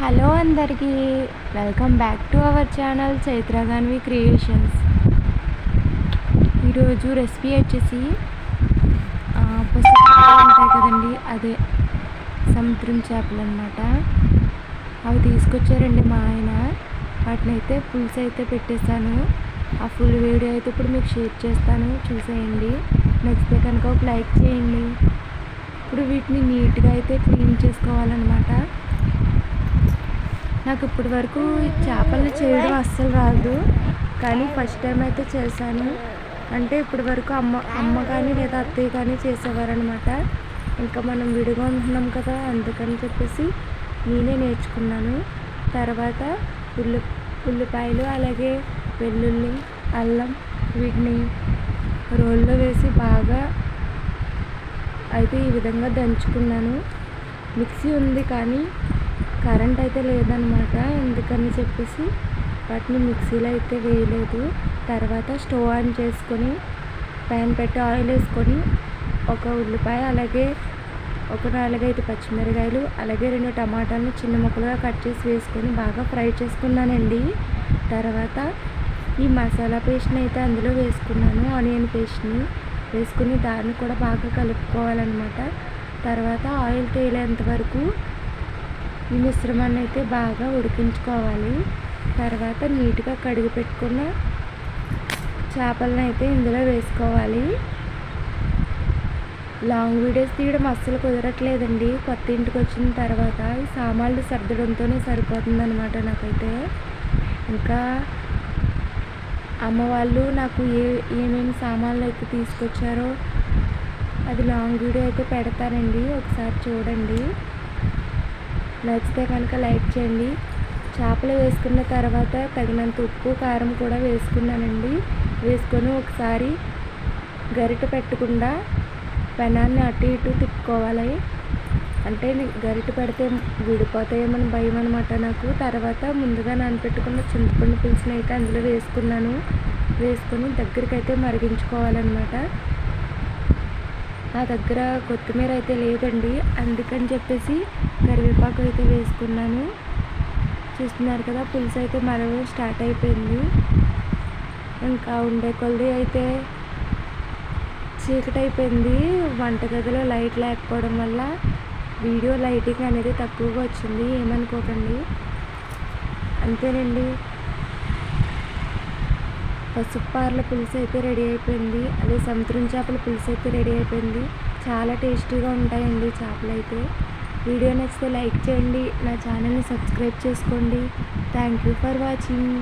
Hello అందరికీ welcome back to our channel Chaitragaanvi creations. ఈరోజు recipe వచ్చేసి పసుపు ఉంటాయి కదండి అదే సముద్రం చేపలు అనమాట అవి తీసుకొచ్చారండి మా ఆయన. వాటిని అయితే పులుసు అయితే పెట్టేశాను. ఆ ఫుల్ వీడియో అయితే ఇప్పుడు మీకు షేర్ చేస్తాను చూసేయండి. నచ్చితే కనుక ఒక లైక్ చేయండి. ఇప్పుడు వీటిని నీట్గా అయితే క్లీన్ చేసుకోవాలన్నమాట. నాకు ఇప్పటి వరకు చేపలు చేయడం అస్సలు రాదు. కానీ ఫస్ట్ టైం అయితే చేశాను. అంటే ఇప్పటి వరకు అమ్మ అమ్మ కానీ లేదా అత్తయ్య కానీ చేసేవారనమాట ఇంకా మనం విడిగా ఉంటున్నాం కదా అందుకని చెప్పేసి నేనే నేర్చుకున్నాను. తర్వాత ఉల్లి ఉల్లిపాయలు అలాగే వెల్లుల్లి అల్లం వీటిని రోల్లో వేసి బాగా అయితే ఈ విధంగా దంచుకున్నాను. మిక్సీ ఉంది కానీ కరెంట్ అయితే లేదనమాట ఎందుకని చెప్పేసి వాటిని మిక్సీలో అయితే వేయలేదు. తర్వాత స్టవ్ ఆన్ చేసుకొని ప్యాన్ పెట్టి ఆయిల్ వేసుకొని ఒక ఉల్లిపాయ అలాగే ఒక నాలుగైదు పచ్చిమిరకాయలు అలాగే రెండు టమాటాలను చిన్న ముక్కలుగా కట్ చేసి వేసుకొని బాగా ఫ్రై చేసుకున్నానండి. తర్వాత ఈ మసాలా పేస్ట్ని అయితే అందులో వేసుకున్నాను ఆనియన్ పేస్ట్ని వేసుకుని దాన్ని కూడా బాగా కలుపుకోవాలన్నమాట. తర్వాత ఆయిల్ తేలేంత వరకు ఈ మిశ్రమాన్ని అయితే బాగా ఉడికించుకోవాలి. తర్వాత నీట్గా కడిగి పెట్టుకున్న చేపలను అయితే ఇందులో వేసుకోవాలి. లాంగ్ వీడియోస్ తీయడం అస్సలు కుదరట్లేదండి. కొత్త ఇంటికి వచ్చిన తర్వాత ఈ సామాన్లు సర్దడంతోనే సరిపోతుంది అనమాట నాకైతే. ఇంకా అమ్మ వాళ్ళు నాకు ఏ ఏమేమి సామాన్లు అయితే తీసుకొచ్చారో అది లాంగ్ వీడియో అయితే పెడతానండి. ఒకసారి చూడండి. నచ్చితే కనుక లైక్ చేయండి. చేపలు వేసుకున్న తర్వాత తగినంత ఉప్పు కారం కూడా వేసుకున్నానండి. వేసుకొని ఒకసారి గరిట పెట్టకుండా పెనాన్ని అటు ఇటు తిప్పుకోవాలి. అంటే గరిట పెడితే విడిపోతాయేమని భయం అనమాట నాకు. తర్వాత ముందుగా నానపెట్టుకున్న చింతపండు పులుసుని అయితే అందులో వేసుకున్నాను. వేసుకొని దగ్గరికి అయితే మరిగించుకోవాలన్నమాట. నా దగ్గర కొత్తిమీర అయితే లేదండి. అందుకని చెప్పేసి కరివేపాకు అయితే వేసుకున్నాను. చూస్తున్నారు కదా పులుసు అయితే మరగడం స్టార్ట్ అయిపోయింది. ఇంకా ఉండే కొలది అయితే చీకటి అయిపోయింది. వంటగదిలో లైట్ లేకపోవడం వల్ల వీడియో లైటింగ్ అనేది తక్కువగా వచ్చింది. ఏమనుకోకండి. అంతేనండి. పసుపు పార్ల పులుసు అయితే రెడీ అయిపోయింది. అదే సముద్రం చేపల పులుసు అయితే రెడీ అయిపోయింది. చాలా టేస్టీగా ఉంటాయండి చేపలు అయితే. వీడియో నచ్చితే లైక్ చేయండి నా ఛానల్ని సబ్స్క్రైబ్ చేసుకోండి. Thank you for watching.